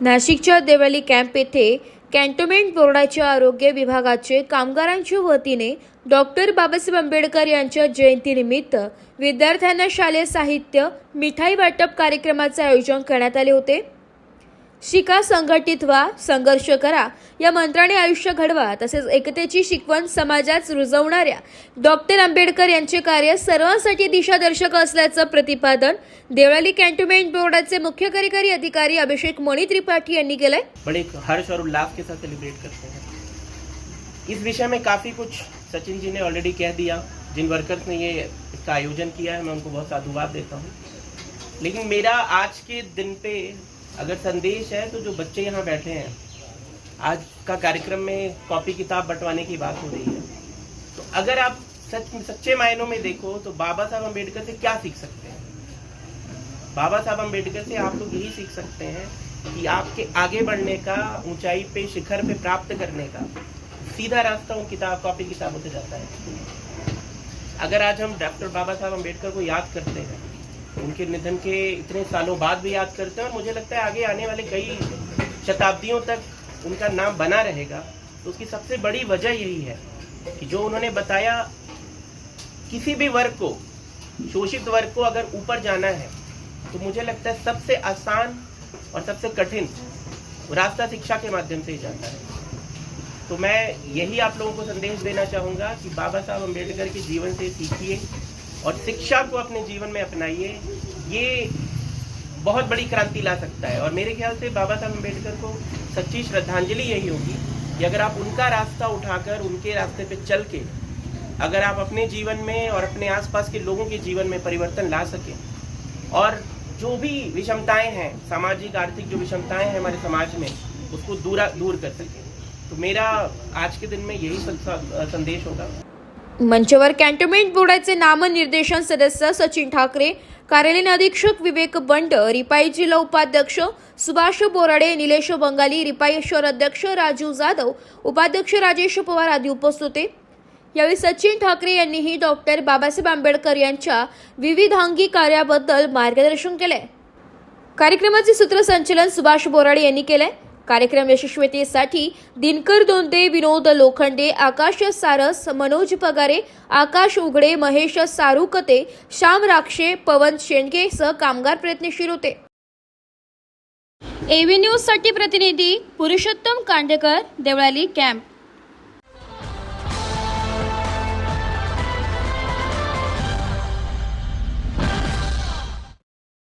नाशिकच्या देवळी कॅम्प येथे कॅन्टोन्मेंट बोर्डाच्या आरोग्य विभागाचे कामगारांच्या वतीने डॉक्टर बाबासाहेब आंबेडकर यांच्या जयंतीनिमित्त विद्यार्थ्यांना शालेय साहित्य मिठाई वाटप कार्यक्रमाचे आयोजन करण्यात आले होते. शिका संघटित व्हा संघर्ष करा. या मंत्राने आयुष्य घडवा तसेच एकतेची शिकवण समाजात रुजवणाऱ्या डॉक्टर आंबेडकर यांचे कार्य सर्वांसाठी दिशादर्शक असल्याचं प्रतिपादन देवळाली कॅन्टोन्मेंट बोर्डाचे मुख्य कार्यकारी अधिकारी अभिषेक मणी त्रिपाठी यांनी केलंय. बड़े हर्ष और उल्लास के साथ सेलिब्रेट करते हैं. इस विषय में काफ़ी कुछ सचिन जी ने ऑलरेडी कह दिया जिन वर्कर्स ने ये इसका आयोजन किया है मैं उनको बहुत साधुवाद देता हूँ. लेकिन मेरा आज के दिन पे अगर संदेश है तो जो बच्चे यहाँ बैठे हैं, आज का कार्यक्रम में कॉपी किताब बंटवाने की बात हो रही है। तो अगर आप सच सच्चे मायनों में देखो तो बाबा साहब अंबेडकर से क्या सीख सकते हैं? बाबा साहब अंबेडकर से आप लोग तो यही सीख सकते हैं कि आपके आगे बढ़ने का, ऊंचाई पे, शिखर पे प्राप्त करने का सीधा रास्ता उन किताब, कॉपी किताबों से जाता है। अगर आज हम डॉक्टर बाबा साहब अंबेडकर को याद करते हैं उनके निधन के इतने सालों बाद भी याद करते हैं और मुझे लगता है आगे आने वाले कई शताब्दियों तक उनका नाम बना रहेगा। तो उसकी सबसे बड़ी वजह यही है कि जो उन्होंने बताया, किसी भी वर्ग को, शोषित वर्ग को अगर ऊपर जाना है तो मुझे लगता है सबसे आसान और सबसे कठिन रास्ता शिक्षा के माध्यम से ही जाता है। तो मैं यही आप लोगों को संदेश देना चाहूँगा कि बाबा साहब अंबेडकर के जीवन से सीखिए और शिक्षा को अपने जीवन में अपनाइए, ये बहुत बड़ी क्रांति ला सकता है। और मेरे ख्याल से बाबा साहब अंबेडकर को सच्ची श्रद्धांजलि यही होगी कि अगर आप उनका रास्ता उठाकर, उनके रास्ते पे चल के, अगर आप अपने जीवन में और अपने आसपास के लोगों के जीवन में परिवर्तन ला सकें, और जो भी विषमताएँ हैं, सामाजिक, आर्थिक जो विषमताएँ हैं हमारे समाज में, उसको दूर दूर कर सकें। तो मेरा आज के दिन में यही संदेश होगा। मंचवर कॅन्टोन्मेंट बोर्डाचे नामनिर्देशन सदस्य सचिन ठाकरे कार्यालयीन अधीक्षक विवेक बंड रिपाई जिल्हा उपाध्यक्ष सुभाष बोराडे निलेश बंगाली रिपाई शहर अध्यक्ष राजीव जाधव उपाध्यक्ष राजेश पवार आदी उपस्थित होते. यावेळी सचिन ठाकरे यांनीही डॉक्टर बाबासाहेब आंबेडकर यांच्या विविधांगी कार्याबद्दल मार्गदर्शन केले कार्यक्रमाचे सूत्रसंचलन सुभाष बोराडे यांनी केले कार्यक्रम यशस्वीतेसाठी दिनकर दोंदे विनोद लोखंडे आकाश सारस मनोज पगारे आकाश उघडे महेश सारुकते श्याम राक्षे पवन शेंडगे सह कामगार प्रयत्नशील होते. एव्ही न्यूजसाठी प्रतिनिधी पुरुषोत्तम कांडेकर देवळाली कॅम्प.